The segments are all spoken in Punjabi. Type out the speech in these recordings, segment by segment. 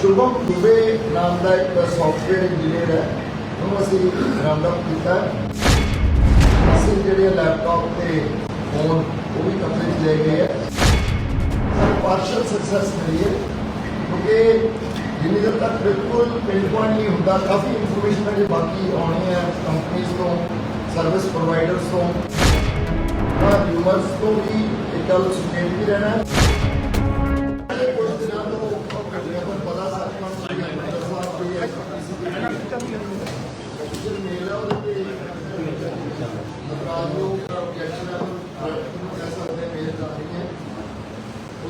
ਸ਼ੁਭਮ ਦੁਬੇ ਨਾਮ ਦਾ ਇੱਕ ਸੌਫਟਵੇਅਰ ਇੰਜੀਨੀਅਰ ਹੈ। ਉਹਨੂੰ ਅਸੀਂ ਰਾਉਂਡ ਕੀਤਾ ਅਸੀਂ ਜਿਹੜੇ ਲੈਪਟਾਪ ਤੇ ਫੋਨ ਉਹ ਵੀ ਕਬਜ਼ੇ 'ਚ ਲੈ ਗਏ ਹੈ। ਸਾਨੂੰ ਪਾਰਸ਼ਲ ਸਕਸੈਸ ਮਿਲੀ ਹੈ। ਕਿਉਂਕਿ ਜਿੰਨੀ ਦੇਰ ਤੱਕ ਬਿਲਕੁਲ ਪਿੰਡ ਪੁਆਇੰਟ ਨਹੀਂ ਹੁੰਦਾ, ਕਾਫੀ ਇਨਫੋਰਮੇਸ਼ਨ ਅਜੇ ਬਾਕੀ ਆਉਣੀ ਹੈ ਕੰਪਨੀਆਂ ਤੋਂ ਸਰਵਿਸ ਪ੍ਰੋਵਾਈਡਰਸ ਤੋਂ। ਤਾਂ ਯੂਮਰਸ ਤੋਂ ਵੀ ਇੱਕ ਗੱਲ ਸੁਚੇਤ ਵੀ ਰਹਿਣਾ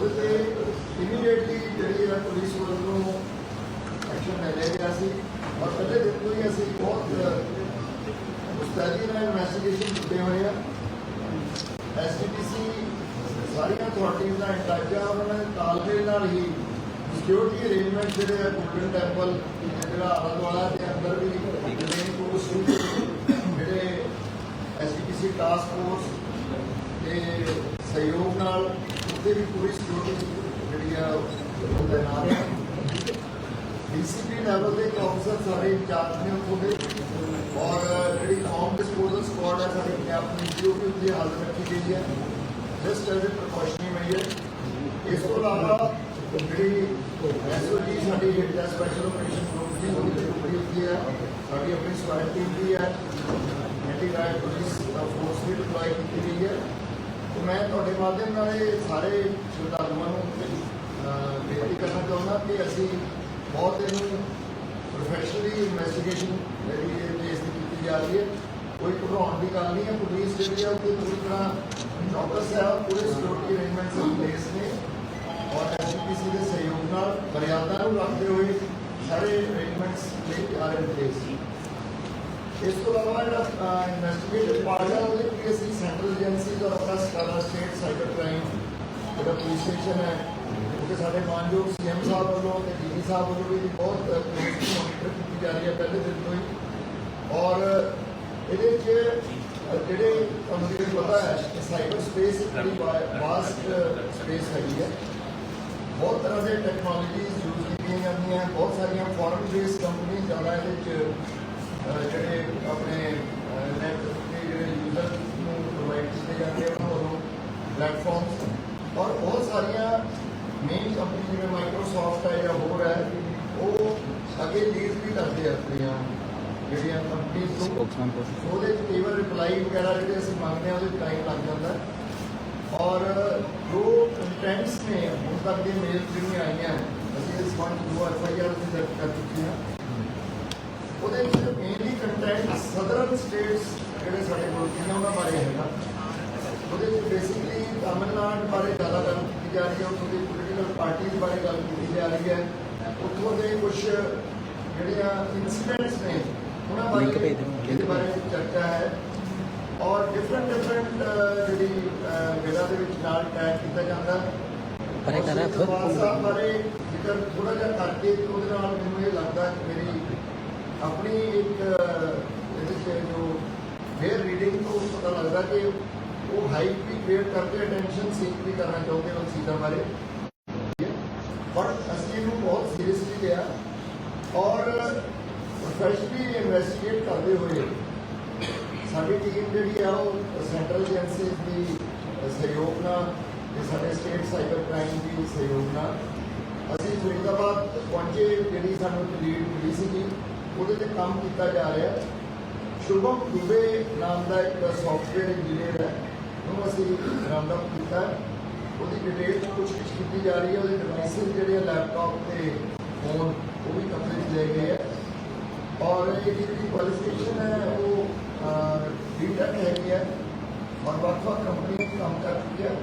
ਉਹਦੇ ਤੇ ਇਮੀਡੀਏਟਲੀ ਜਿਹੜੀ ਹੈ ਪੁਲਿਸ ਵੱਲੋਂ ਐਕਸ਼ਨ ਲੈ ਲਿਆ ਗਿਆ ਸੀ। ਔਰ ਪਹਿਲੇ ਦਿਨ ਤੋਂ ਹੀ ਅਸੀਂ ਬਹੁਤ ਮੁਸਤੈਦੀ ਨਾਲ ਇਨਵੈਸਟੀਗੇਸ਼ਨ ਕੀਤੇ ਹੋਏ ਆ। ਐਸਟੀਪੀਸੀ ਸਾਰੀਆਂ ਅਥਾਰਟੀਆਂ ਦਾ ਅੰਦਾਜ਼ਾ ਉਹਨਾਂ ਨੇ ਤਾਲਮੇਲ ਨਾਲ ਹੀ ਸਿਕਿਉਰਿਟੀ ਅਰੇਂਜਮੈਂਟ ਜਿਹੜੇ ਆ ਗੋਲਡਨ ਟੈਂਪਲ ਜਿਹੜਾ ਆਲਾ ਦੁਆਲਾ ਦੇ ਅੰਦਰ ਵੀ ਮੇਨ ਕੋਰਸ ਜਿਹੜੇ ਐਸਟੀਪੀਸੀ ਟਾਸਕ ਫੋਰਸ ਦੇ ਸਹਿਯੋਗ ਨਾਲ ਉੱਤੇ ਵੀ ਪੂਰੀ ਸਿਕਿਉਰਿਟੀ ਜਿਹੜੀ ਆ ਉਹ ਤੈਨਾਤ ਹੈ ਡੀਸੀਪੀ ਲੈਵਲ ਦੇ ਅਫਸਰ ਸਾਰੇ ਇੰਚਾਰਜ ਨੇ ਉੱਥੋਂ ਦੇ ਔਰ ਜਿਹੜੀ ਫਾਰਮ ਡਿਸਪੋਜ਼ਲ ਸਕੁਆਡ ਹੈ ਸਾਡੀ ਪੰਜਾਬ ਪੁਲਿਸ ਦੀ ਉਹ ਵੀ ਉੱਥੇ ਹਾਜ਼ਰ ਰੱਖੀ ਗਈ ਹੈ just as a precautionary measure ਇਸ ਤੋਂ ਇਲਾਵਾ ਜਿਹੜੀ ਐਸਓਜੀ ਸਾਡੀ ਹਿੱਟ ਦਾ ਸਪੈਸ਼ਲ ਆਪਰੇਸ਼ਨ ਗਰੁੱਪ ਦੀ ਉਹ ਵੀ ਟੁਕੜੀ ਉੱਥੇ ਹੈ ਸਾਡੀ ਆਪਣੀ ਸਵਾਇਤ ਟੀਮ ਵੀ ਹੈ ਐਂਟੀ ਰਾਈਟ ਪੁਲਿਸ ਦਾ ਫੋਰਸ ਵੀ ਡਿਪਲੋਏ ਕੀਤੀ ਗਈ ਹੈ ਤੇ ਮੈਂ ਤੁਹਾਡੇ ਮਾਧਿਅਮ ਨਾਲ ਇਹ ਸਾਰੇ ਸ਼ਰਧਾਲੂਆਂ ਨੂੰ ਬੇਨਤੀ ਕਰਨਾ ਚਾਹੁੰਦਾ ਕਿ ਅਸੀਂ ਬਹੁਤ ਇਹਨੂੰ ਪ੍ਰੋਫੈਸ਼ਨਲੀ ਇਨਵੈਸਟੀਗੇਸ਼ਨ ਜਿਹੜੀ ਇਹ ਕੇਸ ਦੀ ਕੀਤੀ ਜਾ ਰਹੀ ਹੈ। ਕੋਈ ਘਬਰਾਉਣ ਦੀ ਗੱਲ ਨਹੀਂ ਹੈ। ਪੁਲਿਸ ਜਿਹੜੀ ਹੈ, ਉਹ ਪੂਰੀ ਤਰ੍ਹਾਂ ਚੌਕਸ ਹੈ ਪੂਰੇ ਸਿਕਿਉਰਿਟੀ ਅਰੇਂਜਮੈਂਟਸ ਇਨ ਪਲੇਸ ਨੇ। ਔਰ ਐਸਪੀਸੀ ਦੇ ਸਹਿਯੋਗ ਨਾਲ ਮਰਿਆਦਾ ਨੂੰ ਰੱਖਦੇ ਹੋਏ ਸਾਰੇ ਅਰੇਂਜਮੈਂਟਸ ਲਈ ਆਰ ਇਨ ਪਲੇਸ ਇਸ ਤੋਂ ਇਲਾਵਾ ਜਿਹੜਾ ਇਨਵੈਸਟੀਗੇਟਿਵ ਪਾਰਟ ਹੈ ਉਹਦੇ ਵਿੱਚ ਅਸੀਂ ਸੈਂਟਰਲ ਏਜੰਸੀਜ਼ ਔਰ ਆਪਣਾ ਸਟਾਰ ਸਟੇਟ ਸਾਈਬਰ ਕ੍ਰਾਈਮ ਜਿਹੜਾ ਪੁਲਿਸ ਸਟੇਸ਼ਨ ਹੈ ਉਹਦੇ ਸਾਡੇ ਮਾਨਯੋਗ ਸੀਐਮ ਸਾਹਿਬ ਵੱਲੋਂ ਤੇ ਡੀਜੀ ਸਾਹਿਬ ਵੱਲੋਂ ਵੀ ਬਹੁਤ ਕਲੋਜ਼ਲੀ ਮੋਨੀਟਰ ਕੀਤੀ ਜਾ ਰਹੀ ਹੈ ਪਹਿਲੇ ਦਿਨ ਤੋਂ ਹੀ ਔਰ ਇਹਦੇ 'ਚ ਅਹ, ਜਿਹੜੇ ਤੁਹਾਨੂੰ ਜਿਵੇਂ ਪਤਾ ਹੈ ਕਿ ਸਾਈਬਰ ਸਪੇਸ ਇੱਕ ਬੜੀ ਵਾਸਟ ਸਪੇਸ ਹੈਗੀ ਹੈ ਬਹੁਤ ਤਰ੍ਹਾਂ ਦੇ ਟੈਕਨੋਲੋਜੀਜ਼ ਯੂਜ਼ ਕੀਤੀਆਂ ਜਾਂਦੀਆਂ ਬਹੁਤ ਸਾਰੀਆਂ ਫੋਰਨ ਬੇਸ ਕੰਪਨੀ ਜ਼ਿਆਦਾ ਇਹਦੇ 'ਚ ਅਹ, ਜਿਹੜੇ ਆਪਣੇ ਨੈਟ ਦੇ ਜਿਹੜੇ ਯੂਜ਼ਰ ਨੂੰ ਪ੍ਰੋਵਾਈਡ ਕੀਤੇ ਜਾਂਦੇ ਆ ਉਹਨਾਂ ਵੱਲੋਂ ਪਲੇਟਫਾਰਮਸ ਔਰ ਬਹੁਤ ਸਾਰੀਆਂ ਮੇਨ ਕੰਪਨੀ ਜਿਵੇਂ ਮਾਈਕਰੋਸਾਫਟ ਹੈ ਜਾਂ ਹੋਰ ਹੈ ਉਹ ਅੱਗੇ ਲੀਜ਼ ਵੀ ਕਰਦੇ ਆ ਆਪਣੀਆਂ ਜਿਹੜੀਆਂ ਕੰਪਨੀਆਂ ਤੋਂ. ਉਹਦੇ ਕਈ ਵਾਰ ਰਿਪਲਾਈ ਵਗੈਰਾ ਜਿਹੜੇ ਅਸੀਂ ਮੰਗਦੇ ਆ ਉਹਦੇ ਟਾਈਮ ਲੱਗ ਜਾਂਦਾ। ਔਰ ਜੋ ਕੰਟੈਂਟਸ ਨੇ ਹੁਣ ਤੱਕ ਦੀ ਮੇਲ ਜਿਹੜੀਆਂ ਆਈਆਂ ਅਸੀਂ ਇਸ ਵਨ ਦੋ ਐਫ ਆਈ ਆਰ ਵੀ ਦਰਜ ਕਰ ਚੁੱਕੇ ਹਾਂ ਉਹਦੇ ਵਿੱਚ ਮੇਨਲੀ ਕੰਟੈਂਟ ਸਦਰਨ ਸਟੇਟਸ ਜਿਹੜੇ ਸਾਡੇ ਮੁਲਕ ਨੇ ਉਹਨਾਂ ਬਾਰੇ ਹੈਗਾ। ਉਹਦੇ ਵਿੱਚ ਬੇਸਿਕਲੀ ਤਮਿਲਨਾਡੂ ਬਾਰੇ ਜ਼ਿਆਦਾ ਗੱਲ ਕੀਤੀ ਜਾ ਰਹੀ ਹੈ ਉੱਥੋਂ ਦੀ ਪੋਲੀਟੀਕਲ ਪਾਰਟੀਆਂ ਬਾਰੇ ਗੱਲ ਕੀਤੀ ਜਾ ਰਹੀ ਹੈ। ਉੱਥੋਂ ਦੇ ਕੁਝ ਜਿਹੜੀਆਂ ਇਨਸੀਡੈਂਟਸ ਨੇ ਉਹਨਾਂ ਬਾਰੇ ਇਹਦੇ ਬਾਰੇ ਚਰਚਾ ਹੈ। ਔਰ ਡਿਫਰੈਂਟ ਡਿਫਰੈਂਟ ਜਿਹੜੀ ਜਗ੍ਹਾ ਦੇ ਵਿੱਚ ਨਾਲ ਟੈਗ ਕੀਤਾ ਜਾਂਦਾ। ਪਰੇ ਕਰ ਬਾਰੇ ਜ਼ਿਕਰ ਥੋੜਾ ਜਿਹਾ ਕਰਕੇ ਤੇ ਉਹਦੇ ਨਾਲ ਮੈਨੂੰ ਇਹ ਲੱਗਦਾ ਕਿ ਮੇਰੀ ਆਪਣੀ ਇੱਕ, ਇਹਦੇ 'ਚ ਜੋ ਫੇਅਰ ਰੀਡਿੰਗ ਤੋਂ ਪਤਾ ਲੱਗਦਾ ਕਿ ਉਹ ਹਾਈਪ ਵੀ ਕ੍ਰੀਏਟ ਕਰਕੇ ਅਟੈਂਸ਼ਨ ਸੀਕ ਵੀ ਕਰਨਾ ਚਾਹੁੰਦੇ ਉਹ ਚੀਜ਼ਾਂ ਬਾਰੇ। ਪਰ ਅਸੀਂ ਇਹਨੂੰ ਬਹੁਤ ਸੀਰੀਅਸਲੀ ਲਿਆ ਔਰ ਪ੍ਰੋਫੈਸ਼ਨਲੀ ਇਨਵੈਸਟੀਗੇਟ ਕਰਦੇ ਹੋਏ ਸਾਡੀ ਟੀਮ ਜਿਹੜੀ ਆ ਉਹ ਸੈਂਟਰਲ ਏਜੰਸੀਜ਼ ਦੀ ਸਹਿਯੋਗ ਨਾਲ ਤੇ ਸਾਡੇ ਸਟੇਟ ਸਾਈਬਰ ਕ੍ਰਾਈਮ ਦੀ ਸਹਿਯੋਗ ਨਾਲ ਅਸੀਂ ਫਰੀਦਾਬਾਦ ਪਹੁੰਚੇ, ਜਿਹੜੀ ਸਾਨੂੰ ਲੀਡ ਮਿਲੀ ਸੀਗੀ। ਉਹਦੇ ਤੇ ਕੰਮ ਕੀਤਾ ਜਾ ਰਿਹਾ ਸ਼ੁਭਮ ਦੁਬੇ ਨਾਮ ਦਾ ਇੱਕ ਸੌਫਟਵੇਅਰ ਇੰਜੀਨੀਅਰ ਹੈ। ਉਹਨੂੰ ਅਸੀਂ ਰਾਉਂਡ ਕੀਤਾ ਉਹਦੀ ਡਿਟੇਲ ਪੁੱਛ ਗਿੱਛ ਕੀਤੀ ਜਾ ਰਹੀ ਹੈ। ਉਹਦੇ ਡਿਵਾਈਸਿਸ ਜਿਹੜੇ ਆ ਲੈਪਟਾਪ ਤੇ ਫੋਨ ਉਹ ਵੀ ਕਬਜ਼ੇ 'ਚ ਲਏ ਗਏ ਹੈ। ਔਰ ਇਹ ਜਿਹੜੀ ਕੁਆਲੀਫਿਕੇਸ਼ਨ ਹੈ, ਉਹ ਬੀਟੈਕ ਹੈਗੀ ਹੈ। ਔਰ ਵੱਖ ਵੱਖ ਕੰਪਨੀਆਂ ਕੰਮ ਕਰ ਚੁੱਕੀ ਹੈ।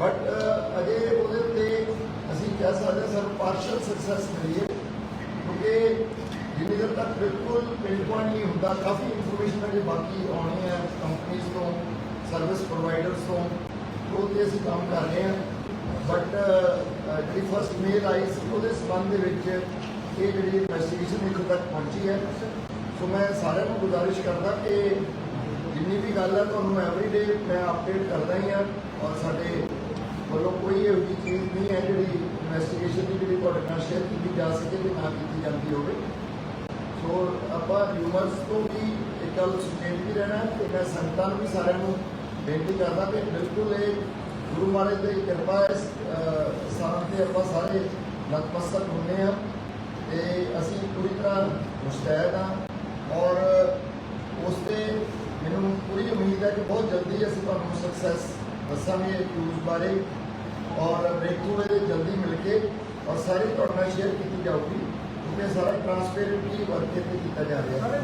ਬਟ ਅਜੇ ਉਹਦੇ ਉੱਤੇ ਅਸੀਂ ਕਹਿ ਸਕਦੇ ਹਾਂ, ਸਾਨੂੰ ਪਾਰਸ਼ਲ ਸਕਸੈਸ ਮਿਲੀ ਹੈ। ਜਿੰਨੀ ਤੱਕ ਬਿਲਕੁਲ ਪਿੰਡ ਪੁਆਇੰਟ ਨਹੀਂ ਹੁੰਦਾ, ਕਾਫੀ ਇਨਫੋਰਮੇਸ਼ਨ ਹੈ ਜੇ ਬਾਕੀ ਆਉਣੀ ਹੈ ਕੰਪਨੀਆਂ ਤੋਂ ਸਰਵਿਸ ਪ੍ਰੋਵਾਈਡਰਸ ਤੋਂ, ਉਹ ਤੇ ਅਸੀਂ ਕੰਮ ਕਰ ਰਹੇ ਹਾਂ। ਬਟ ਜਿਹੜੀ ਫਸਟ ਮੇਲ ਆਈ ਸੀ, ਉਹਦੇ ਸੰਬੰਧ ਦੇ ਵਿੱਚ ਇਹ ਜਿਹੜੀ ਇਨਵੈਸਟੀਗੇਸ਼ਨ ਇੱਥੋਂ ਤੱਕ ਪਹੁੰਚੀ ਹੈ। ਸੋ ਮੈਂ ਸਾਰਿਆਂ ਨੂੰ ਗੁਜ਼ਾਰਿਸ਼ ਕਰਦਾ ਕਿ ਜਿੰਨੀ ਵੀ ਗੱਲ ਹੈ, ਤੁਹਾਨੂੰ ਐਵਰੀਡੇ ਮੈਂ ਅਪਡੇਟ ਕਰਦਾ ਹੀ ਹਾਂ ਔਰ ਸਾਡੇ ਵੱਲੋਂ ਕੋਈ ਇਹੋ ਜਿਹੀ ਚੀਜ਼ ਨਹੀਂ ਹੈ ਜਿਹੜੀ ਇਨਵੈਸਟੀਗੇਸ਼ਨ ਦੀ ਜਿਹੜੀ ਤੁਹਾਡੇ ਨਾਲ ਸ਼ੇਅਰ ਕੀਤੀ ਜਾ ਸਕੇ ਤੇ ਨਾ ਕੀਤੀ ਜਾਂਦੀ ਹੋਵੇ। ਸੋ ਆਪਾਂ ਰਿਊਮਰਸ ਤੋਂ ਵੀ ਇੱਕ ਗੱਲ ਸੁਚੇਤ ਵੀ ਰਹਿਣਾ ਤੇ ਮੈਂ ਸੰਗਤਾਂ ਨੂੰ ਵੀ ਸਾਰਿਆਂ ਨੂੰ ਬੇਨਤੀ ਕਰਦਾ ਕਿ ਬਿਲਕੁਲ ਇਹ ਗੁਰੂ ਮਹਾਰਾਜ ਦੀ ਕਿਰਪਾ ਹੈ, ਇਸ ਸਥਾਨ ਤੇ ਆਪਾਂ ਸਾਰੇ ਨਤਮਸਤਕ ਹੁੰਦੇ ਹਾਂ ਤੇ ਅਸੀਂ ਪੂਰੀ ਤਰ੍ਹਾਂ ਮੁਸਤੈਦ ਹਾਂ ਔਰ ਉਸ ਤੇ ਮੈਨੂੰ ਪੂਰੀ ਉਮੀਦ ਹੈ ਕਿ ਬਹੁਤ ਜਲਦੀ ਅਸੀਂ ਤੁਹਾਨੂੰ ਸਕਸੈਸ ਦੱਸਾਂਗੇ ਯੂਜ਼ ਬਾਰੇ ਔਰ ਬ੍ਰੇਕਥਰੂ ਇਹਦੇ ਜਲਦੀ ਮਿਲ ਕੇ ਔਰ ਸਾਰੀ ਤੁਹਾਡੇ ਨਾਲ ਸ਼ੇਅਰ ਕੀਤੀ ਜਾਊਗੀ। ਇਹ ਸਾਰਾ ਟ੍ਰਾਂਸਪੇਰੈਂਟਲੀ ਵਰਕ ਇੱਥੇ ਕੀਤਾ ਜਾ ਰਿਹਾ।